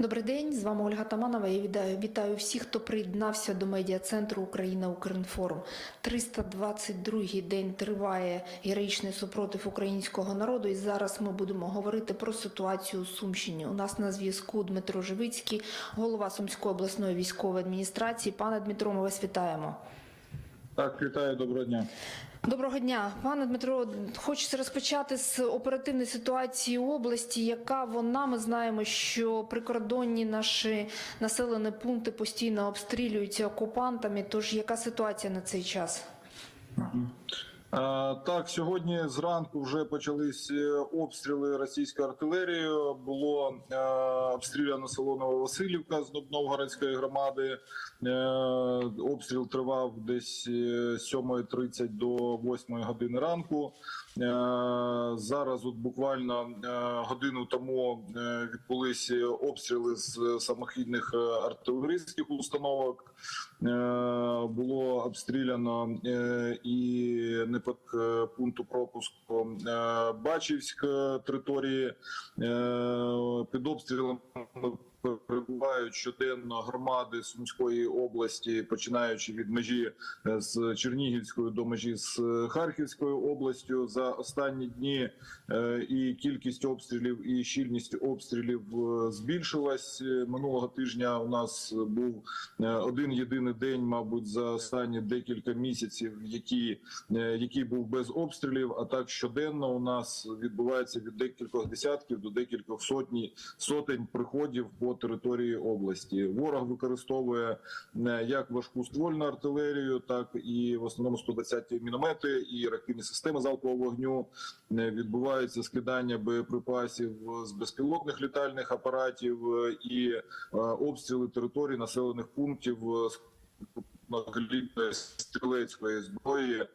Добрий день, з вами Ольга Таманова. Я вітаю, вітаю всіх, хто приєднався до медіа-центру Україна Укрінформ. 322-й день триває героїчний супротив українського народу. І зараз ми будемо говорити про ситуацію у Сумщині. У нас на зв'язку Дмитро Живицький, голова Сумської обласної військової адміністрації. Пане Дмитро, ми вас вітаємо. Так, вітаю, доброго дня. Доброго дня, пане Дмитро. Хочеться розпочати з оперативної ситуації області. Яка вона? Ми знаємо, що прикордонні наші населені пункти постійно обстрілюються окупантами. Тож яка ситуація на цей час? А, так, сьогодні зранку вже почались е, обстріли російською артилерією. Було е, обстріляно село Нововасилівка з Новгородської громади. Е, обстріл тривав десь е, з 7.30 до 8 години ранку. Е, зараз, от буквально е, годину тому, е, відбулися обстріли з самохідних артилерійських установок. Було обстріляно і неподалік е, пункту пропуску Бачівськ території. Під обстрілом перебувають щоденно громади Сумської області, починаючи від межі е, з Чернігівською до межі з е, Харківською областю. За останні дні е, і кількість обстрілів, і щільність обстрілів збільшилась. Минулого тижня у нас був один єдиний день, мабуть, за останні декілька місяців, який, який був без обстрілів. А так щоденно у нас відбувається від декількох десятків до декількох сотні сотень приходів по території області. Ворог використовує е, як важку ствольну артилерію, так і в основному 120 міномети і реактивні системи залпового вогню. Е, Відбувається скидання боєприпасів з безпілотних літальних апаратів е, і обстріли територій населених пунктів з стрілецької зброї.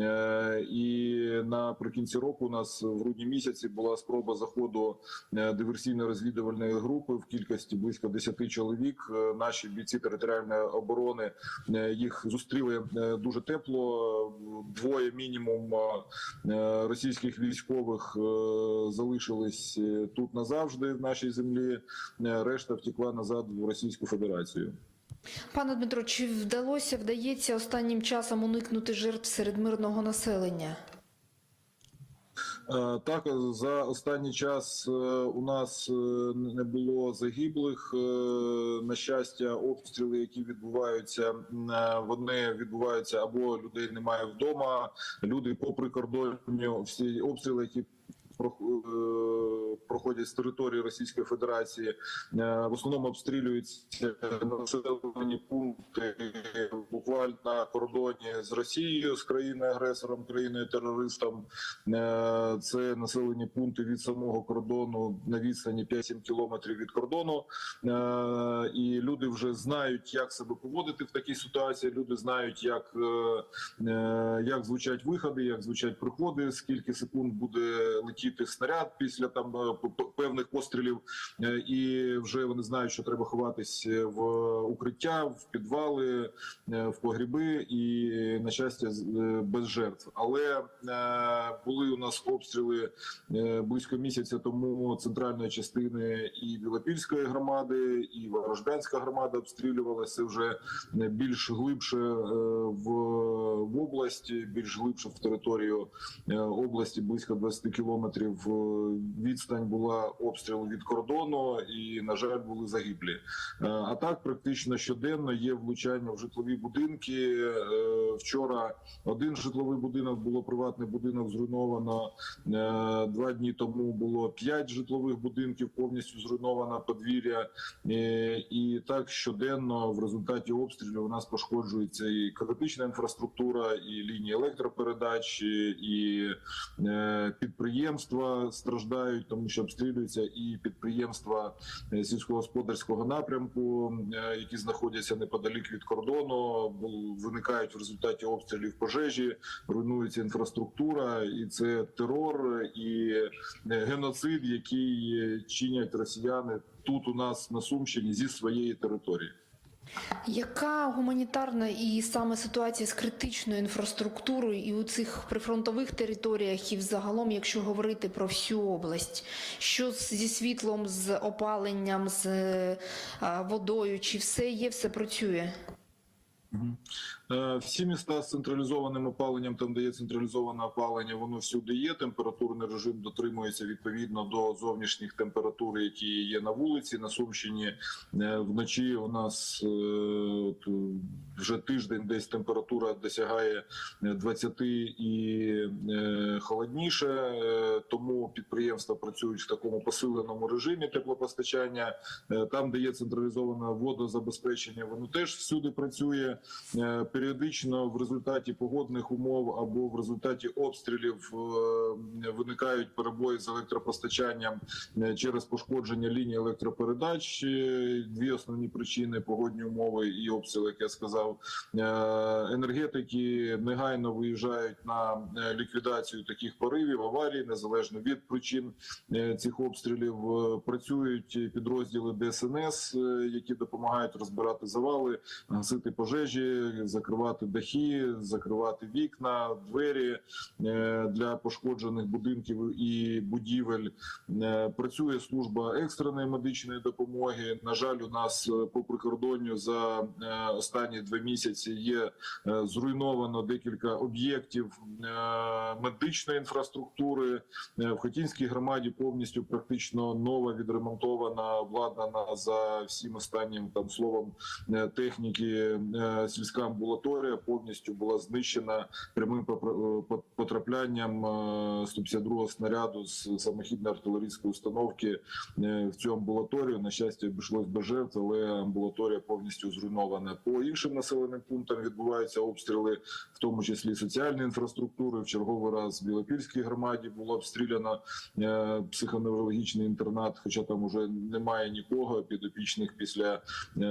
Е, І наприкінці року у нас в грудні місяці була спроба заходу е, диверсійно-розвідувальної групи в кількості близько 10 чоловік. Е, Наші бійці територіальної оборони їх зустріли дуже тепло. Двоє мінімум російських військових залишились тут назавжди в нашій землі. Решта втекла назад в Російську Федерацію. Пане Дмитро, чи вдалося вдається останнім часом уникнути жертв серед мирного населення? Е, Так, за останній час е, у нас е, не було загиблих. На щастя, обстріли, які відбуваються, вони відбуваються або людей немає вдома. Люди по прикордонню, всі обстріли, які проходять з території Російської Федерації, е, в основному обстрілюються населені пункти буквально на кордоні з Росією, з країною агресором, країною терористом. Е, Це населені пункти від самого кордону на відстані 5-7 кілометрів від кордону. Е, І люди вже знають, як себе поводити в такій ситуації. Люди знають, як, е, е, як звучать виходи, як звучать приходи, скільки секунд буде летіти снаряд після там е, певних пострілів. Е, І вже вони знають, що треба ховатись в укриття, в підвали, е, в погріби, і на щастя, е, без жертв. Але е, були у нас обстріли е, близько місяця тому центральної частини і Білопільської громади, і Ворожганська громада обстрілювалася вже е, більш глибше е, в, області, більш глибше в територію е, області, близько 20 кілометрів. Е, Відстань була обстрілу від кордону, і на жаль, були загиблі. Е, А так практично щоденно є влучання в житлові будинки. Е, Вчора один житловий будинок було приватний будинок зруйновано. Два дні тому було п'ять житлових будинків повністю зруйновано подвір'я. І так щоденно в результаті обстрілів у нас пошкоджується і критична інфраструктура, і лінії електропередач, і- е, підприємства страждають, тому що обстрілюються і підприємства е, сільськогосподарського напрямку, е, які знаходяться неподалік від кордону, виникають в результаті обстрілів пожежі, руйнується інфраструктура, і це терор і е, геноцид, який чинять росіяни тут у нас на Сумщині зі своєї території. Яка гуманітарна і саме ситуація з критичною інфраструктурою і у цих прифронтових територіях, і взагалом, якщо говорити про всю область, що зі світлом, з опаленням, з е, водою, чи все є, все працює? Е, Всі міста з централізованим опаленням, там де є централізоване опалення, воно всюди є. Температурний режим дотримується відповідно до зовнішніх температур, які є на вулиці. На Сумщині е, вночі у нас е, вже тиждень десь температура досягає е, 20 і холодніше. Тому підприємства працюють в такому посиленому режимі теплопостачання. Там, де є централізоване водозабезпечення, воно теж всюди працює. Періодично в результаті погодних умов або в результаті обстрілів е, виникають перебої з електропостачанням е, через пошкодження лінії електропередач. Е, Дві основні причини погодні умови і обстріли, як я сказав. Енергетики негайно виїжджають на ліквідацію таких поривів, аварій, незалежно від причин цих обстрілів. Працюють підрозділи ДСНС, які допомагають розбирати завали, гасити пожежі, закривати дахи, закривати вікна, двері е, для пошкоджених будинків і будівель. Е, Працює служба екстреної медичної допомоги. На жаль, у нас е, по прикордонню за останні два місяці є зруйновано декілька об'єктів медичної інфраструктури. В Хотінській громаді повністю практично нова відремонтована, обладнана за всім останнім там словом техніки. Сільська амбулаторія повністю була знищена прямим е, потраплянням е, 152 снаряду з самохідної артилерійської установки е, в цю амбулаторію. На щастя, обійшлось без жертв, але амбулаторія повністю зруйнована. По іншим населеним пунктам відбуваються обстріли, в тому числі соціальної інфраструктури. В черговий раз в Білопільській громаді було обстріляно е, психоневрологічний інтернат, хоча там уже немає нікого підопічних після е,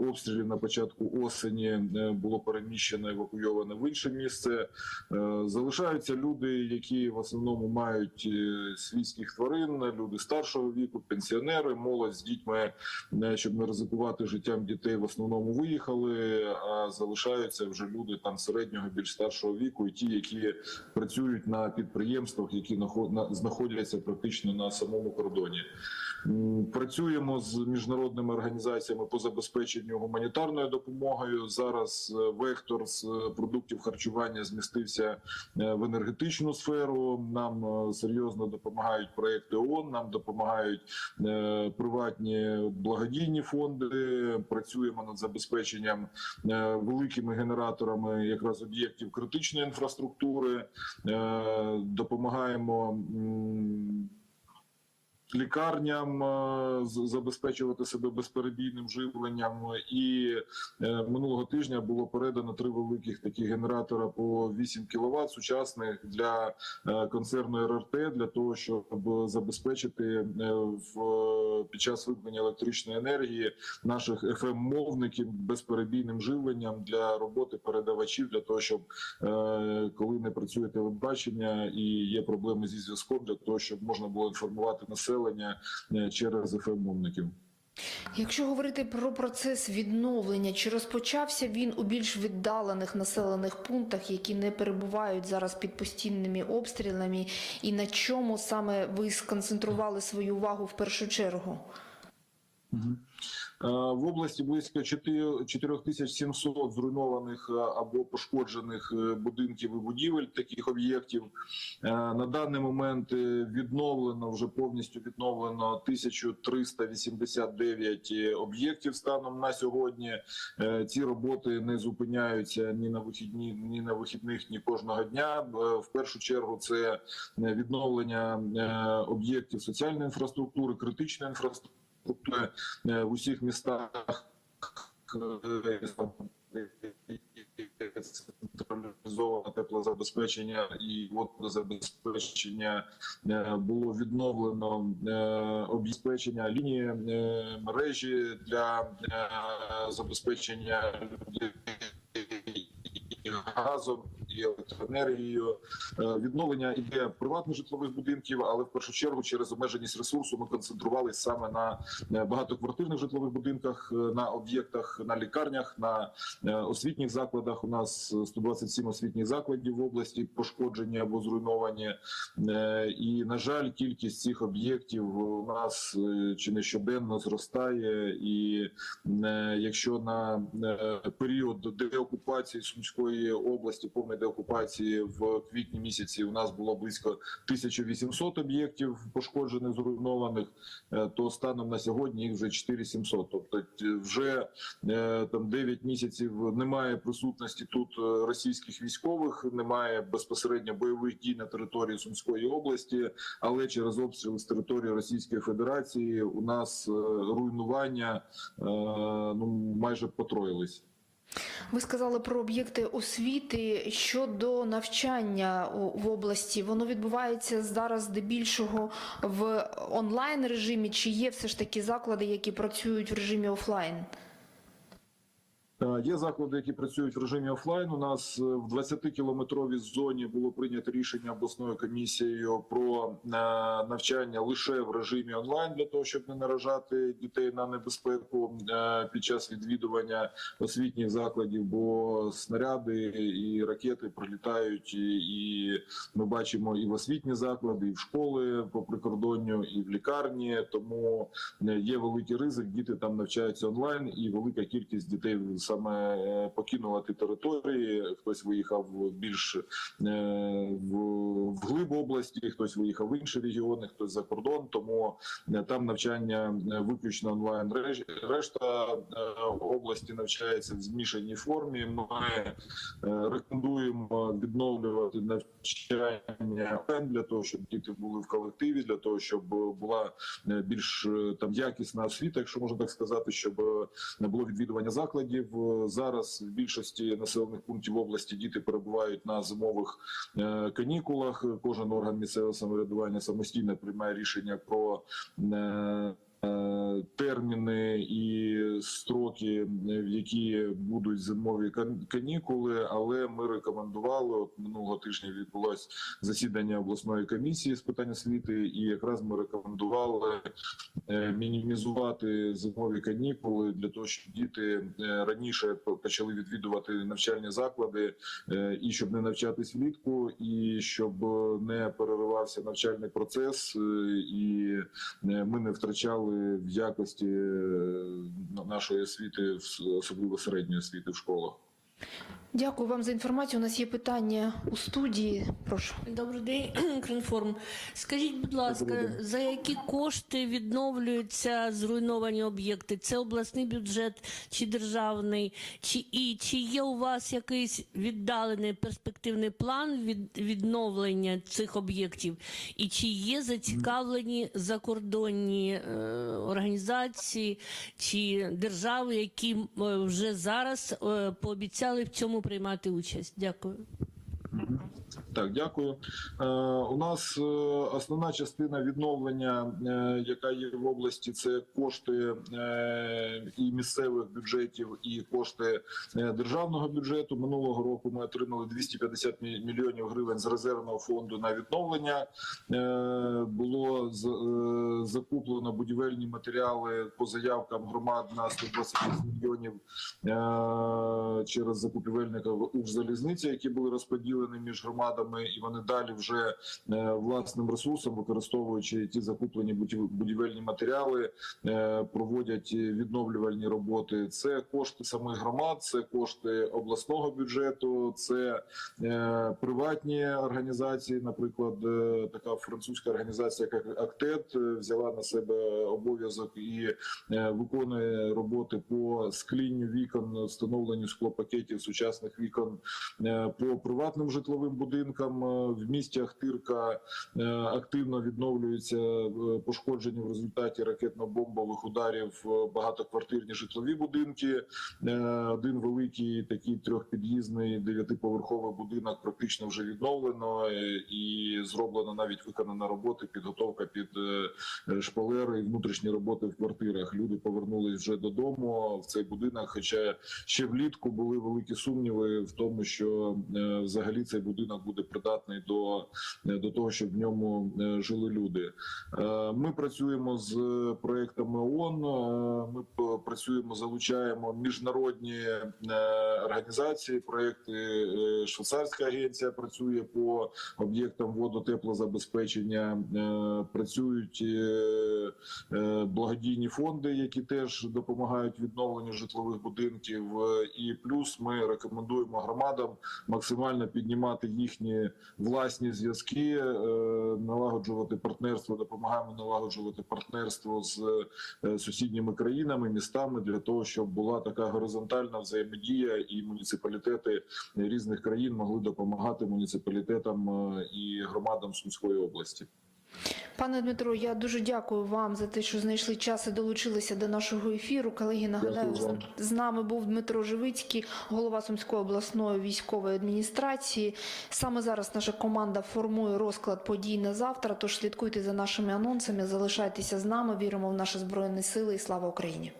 обстрілів на початку осені е, було переміщено евакуйовано в інше місце. Е, Залишаються люди, які в основному мають е, свійських тварин, люди старшого віку, пенсіонери, молодь з дітьми, е, щоб не ризикувати життям дітей, в основному виїхали. А залишаються вже люди там середнього, більш старшого віку, і ті, які працюють на підприємствах, які нахо- на- знаходяться практично на самому кордоні. Працюємо з міжнародними організаціями по забезпеченню гуманітарною допомогою. Зараз вектор з е, продуктів харчування змістився е, в енергетичну сферу. Нам е, серйозно допомагають проекти ООН, нам допомагають приватні благодійні фонди. Працюємо над забезпеченням великими генераторами якраз об'єктів критичної інфраструктури. Допомагаємо. Лікарням е, забезпечувати себе безперебійним живленням, і е, минулого тижня було передано три великих такі генератора по 8 кВт сучасних для е, концерну РРТ для того, щоб забезпечити в під час вимкнення електричної енергії наших fm мовників безперебійним живленням для роботи передавачів, для того, щоб коли не працює телебачення і є проблеми зі зв'язком, для того, щоб можна було інформувати населення е, через fm мовників. Якщо говорити про процес відновлення, чи розпочався він у більш віддалених населених пунктах, які не перебувають зараз під постійними обстрілами, і на чому саме ви сконцентрували свою увагу в першу чергу? Е, В області близько 4 4700 зруйнованих е, або пошкоджених е, будинків і будівель таких об'єктів. На даний момент відновлено вже повністю відновлено 1389 об'єктів станом на сьогодні. Ці роботи не зупиняються ні на вихідні, ні на вихідних, ні кожного дня. В першу чергу це відновлення об'єктів соціальної інфраструктури, критичної інфраструктури структури е, в усіх містах е, централізоване теплозабезпечення і водозабезпечення е, було відновлено обезпечення лінії мережі для забезпечення людей газом і електроенергією. Відновлення іде приватних житлових будинків, але в першу чергу через обмеженість ресурсу ми концентрувалися саме на е, багатоквартирних житлових будинках, е, на об'єктах, на лікарнях, на е, освітніх закладах. У нас 127 освітніх закладів в області пошкоджені або зруйновані. І на жаль, кількість цих об'єктів у нас чи не щоденно зростає. І якщо на період деокупації Сумської області, повної деокупації в квітні місяці, у нас було близько 1800 об'єктів пошкоджених, зруйнованих, е, то станом на сьогодні їх вже 4700. Тобто е, вже е, там 9 місяців немає присутності тут російських військових, немає безпосередньо бойових дій на території Сумської області, але через обстріли з території Російської Федерації у нас руйнування ну майже потроїлись. Ви сказали про об'єкти освіти щодо навчання в області. Воно відбувається зараз здебільшого в онлайн режимі, чи є все ж таки заклади, які працюють в режимі офлайн? Е, Є заклади, які працюють в режимі офлайн. У нас е, в 20-кілометровій зоні було прийнято рішення обласною комісією про е, навчання лише в режимі онлайн для того, щоб не наражати дітей на небезпеку під час відвідування освітніх закладів, бо снаряди і ракети прилітають, і, ми бачимо і в освітні заклади, і в школи по прикордонню, і в лікарні. Тому є великий ризик. Діти там навчаються онлайн, і велика кількість дітей саме покинувати покинула ті території. Хтось виїхав більш е, в, в глиб області, хтось виїхав в інші регіони, хтось за кордон. Тому е, там навчання е, виключно онлайн. Решта е, області навчається в змішаній формі. Ми рекомендуємо відновлювати навчання для того, щоб діти були в колективі, для того, щоб була більш там якісна освіта, якщо можна так сказати, щоб не було відвідування закладів. Зараз в більшості населених пунктів області діти перебувають на зимових канікулах. Кожен орган місцевого самоврядування самостійно приймає рішення про е, терміни і строки, е, в які будуть зимові канікули. Але ми рекомендували от минулого тижня відбулось засідання обласної комісії з питань освіти, і якраз ми рекомендували е, мінімізувати зимові канікули для того, щоб діти е, раніше почали відвідувати навчальні заклади, е, і щоб не навчатись влітку, і щоб е, не переривався навчальний процес, е, і е, ми не втрачали в якості е, нашої освіти, особливо середньої освіти в школах. Дякую вам за інформацію. У нас є питання у студії. Прошу. Добрий день, Кринформ. Скажіть, будь ласка, за які кошти відновлюються зруйновані об'єкти? Це обласний бюджет чи державний? Чи і чи є у вас якийсь віддалений перспективний план від відновлення цих об'єктів? І чи є зацікавлені закордонні е, організації чи держави, які е, вже зараз е, пообіцяли в цьому приймати участь? Дякую. Так, дякую. Е, у нас е, основна частина відновлення, е, яка є в області, це кошти е, і місцевих бюджетів, і кошти державного бюджету. Минулого року ми отримали 250 мі- мільйонів гривень з резервного фонду на відновлення. Було з- закуплено будівельні матеріали по заявкам громад на 128 мільйонів через закупівельника Укрзалізниці, які були розподілені між громадами, і вони далі вже е, власним ресурсом, використовуючи ті закуплені будів- будівельні матеріали, е, проводять відновлювальні роботи. Це кошти самих громад, це кошти обласного бюджету, це е, приватні організації. Наприклад, така французька організація, як Актет, взяла на себе обов'язок і виконує роботи по склінню вікон, встановленню склопакетів сучасних вікон по приватним житловим будинкам. Будинкам е, в місті Ахтирка е, активно відновлюються е, пошкоджені в результаті ракетно-бомбових ударів багатоквартирні житлові будинки. Один великий такий трьохпід'їзний дев'ятиповерховий будинок практично вже відновлено і зроблено навіть виконана роботи, підготовка під шпалери і внутрішні роботи в квартирах. Люди повернулись вже додому в цей будинок. Хоча ще влітку були великі сумніви в тому, що взагалі цей будинок буде придатний до, е, до того, щоб в ньому е, жили люди. Е, Ми працюємо з проектами ООН, е, Ми працюємо, залучаємо міжнародні е, організації. Проекти е, швейцарська агенція працює по об'єктам водо-теплозабезпечення. Е, Працюють е, е, благодійні фонди, які теж допомагають відновленню житлових будинків. Е, І плюс ми рекомендуємо громадам максимально піднімати їхні власні зв'язки, е, налагоджувати партнерство, допомагаємо налагоджувати партнерство з е, сусідніми країнами, містами для того, щоб була така горизонтальна взаємодія, і муніципалітети різних країн могли допомагати муніципалітетам е, і громадам Сумської області. Пане Дмитро, я дуже дякую вам за те, що знайшли час і долучилися до нашого ефіру. Колеги, нагадаю, з нами був Дмитро Живицький, голова Сумської обласної військової адміністрації. Саме зараз наша команда формує розклад подій на завтра. Тож слідкуйте за нашими анонсами, залишайтеся з нами. Віримо в наші збройні сили і слава Україні.